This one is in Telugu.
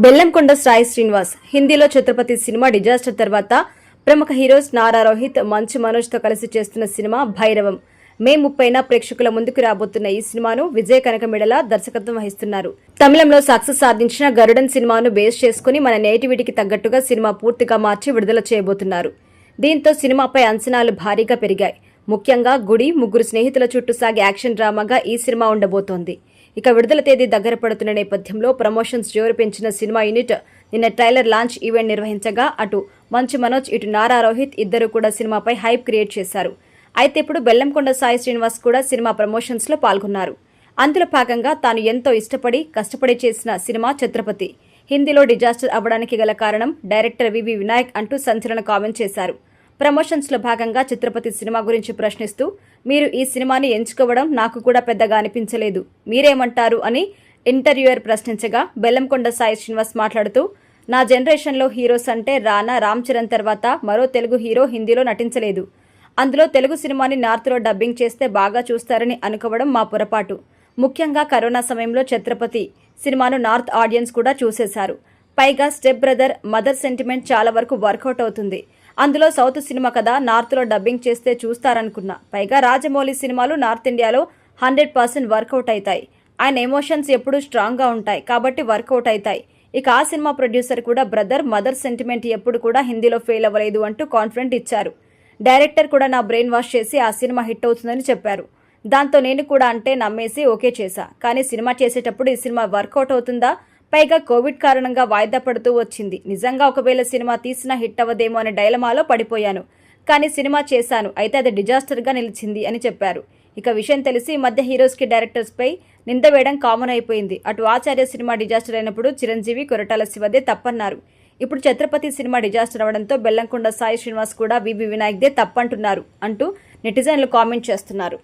బెల్లంకొండ సాయి శ్రీనివాస్ హిందీలో ఛత్రపతి సినిమా డిజాస్టర్ తర్వాత ప్రముఖ హీరోస్ నారా రోహిత్ మంచు మనోజ్తో కలిసి చేస్తున్న సినిమా భైరవం. మే ముప్పైన ప్రేక్షకుల ముందుకు రాబోతున్న ఈ సినిమాను విజయ్ కనకమిడల దర్శకత్వం వహిస్తున్నారు. తమిళంలో సక్సెస్ సాధించిన గరుడన్ సినిమాను బేస్ చేసుకుని మన నేటివిటికి తగ్గట్టుగా సినిమా పూర్తిగా మార్చి విడుదల చేయబోతున్నారు. దీంతో సినిమాపై అంచనాలు భారీగా పెరిగాయి. ముఖ్యంగా గుడి ముగ్గురు స్నేహితుల చుట్టూ సాగే యాక్షన్ డ్రామాగా ఈ సినిమా ఉండబోతోంది. ఇక విడుదల తేదీ దగ్గర పడుతున్న నేపథ్యంలో ప్రమోషన్స్ జోరు పెంచిన సినిమా యూనిట్ నిన్న ట్రైలర్ లాంచ్ ఈవెంట్ నిర్వహించగా అటు మంచు మనోజ్ ఇటు నారా రోహిత్ ఇద్దరు కూడా సినిమాపై హైప్ క్రియేట్ చేశారు. అయితే ఇప్పుడు బెల్లంకొండ సాయి శ్రీనివాస్ కూడా సినిమా ప్రమోషన్స్లో పాల్గొన్నారు. అందులో భాగంగా తాను ఎంతో ఇష్టపడి కష్టపడి చేసిన సినిమా ఛత్రపతి. హిందీలో డిజాస్టర్ అవ్వడానికి గల కారణం డైరెక్టర్ వివి వినాయక్ అంటూ సంచలన కామెంట్ చేశారు. ప్రమోషన్స్లో భాగంగా చిత్రపతి సినిమా గురించి ప్రశ్నిస్తూ మీరు ఈ సినిమాని ఎంచుకోవడం నాకు కూడా పెద్దగా అనిపించలేదు మీరేమంటారు అని ఇంటర్వ్యూయర్ ప్రశ్నించగా బెల్లంకొండ సాయి శ్రీనివాస్ మాట్లాడుతూ నా జనరేషన్లో హీరోస్ అంటే రానా రామ్ చరణ్ తర్వాత మరో తెలుగు హీరో హిందీలో నటించలేదు. అందులో తెలుగు సినిమాని నార్త్లో డబ్బింగ్ చేస్తే బాగా చూస్తారని అనుకోవడం మా పొరపాటు. ముఖ్యంగా కరోనా సమయంలో ఛత్రపతి సినిమాను నార్త్ ఆడియన్స్ కూడా చూసేశారు. పైగా స్టెప్ బ్రదర్ మదర్ సెంటిమెంట్ చాలా వరకు వర్కౌట్ అవుతుంది. అందులో సౌత్ సినిమా కదా నార్త్లో డబ్బింగ్ చేస్తే చూస్తారనుకున్నా. పైగా రాజమౌళి సినిమాలు నార్త్ ఇండియాలో హండ్రెడ్ పర్సెంట్ వర్కౌట్ అవుతాయి ఆయన ఎమోషన్స్ ఎప్పుడూ స్ట్రాంగ్గా ఉంటాయి కాబట్టి వర్కౌట్ అవుతాయి ఇక ఆ సినిమా ప్రొడ్యూసర్ కూడా బ్రదర్ మదర్ సెంటిమెంట్ ఎప్పుడు కూడా హిందీలో ఫెయిల్ అవ్వలేదు అంటూ కాన్ఫిడెంట్ ఇచ్చారు. డైరెక్టర్ కూడా నా బ్రెయిన్ వాష్ చేసి ఆ సినిమా హిట్ అవుతుందని చెప్పారు. దాంతో నేను కూడా అంటే నమ్మేసి ఓకే చేశా. కానీ సినిమా చేసేటప్పుడు ఈ సినిమా వర్కౌట్ అవుతుందా? పైగా కోవిడ్ కారణంగా వాయిదా పడుతూ వచ్చింది. నిజంగా ఒకవేళ సినిమా తీసినా హిట్ అవ్వదేమో అనే డైలమాలో పడిపోయాను. కానీ సినిమా చేశాను. అయితే అది డిజాస్టర్గా నిలిచింది అని చెప్పారు. ఇక విషయం తెలిసి మధ్య హీరోస్కి డైరెక్టర్స్పై నింద వేయడం కామన్ అయిపోయింది. అటు ఆచార్య సినిమా డిజాస్టర్ అయినప్పుడు చిరంజీవి కొరటాల శివదే తప్పన్నారు. ఇప్పుడు ఛత్రపతి సినిమా డిజాస్టర్ అవడంతో బెల్లంకొండ సాయి శ్రీనివాస్ కూడా వివి వినాయక్దే తప్పంటున్నారు అంటూ నెటిజన్లు కామెంట్ చేస్తున్నారు.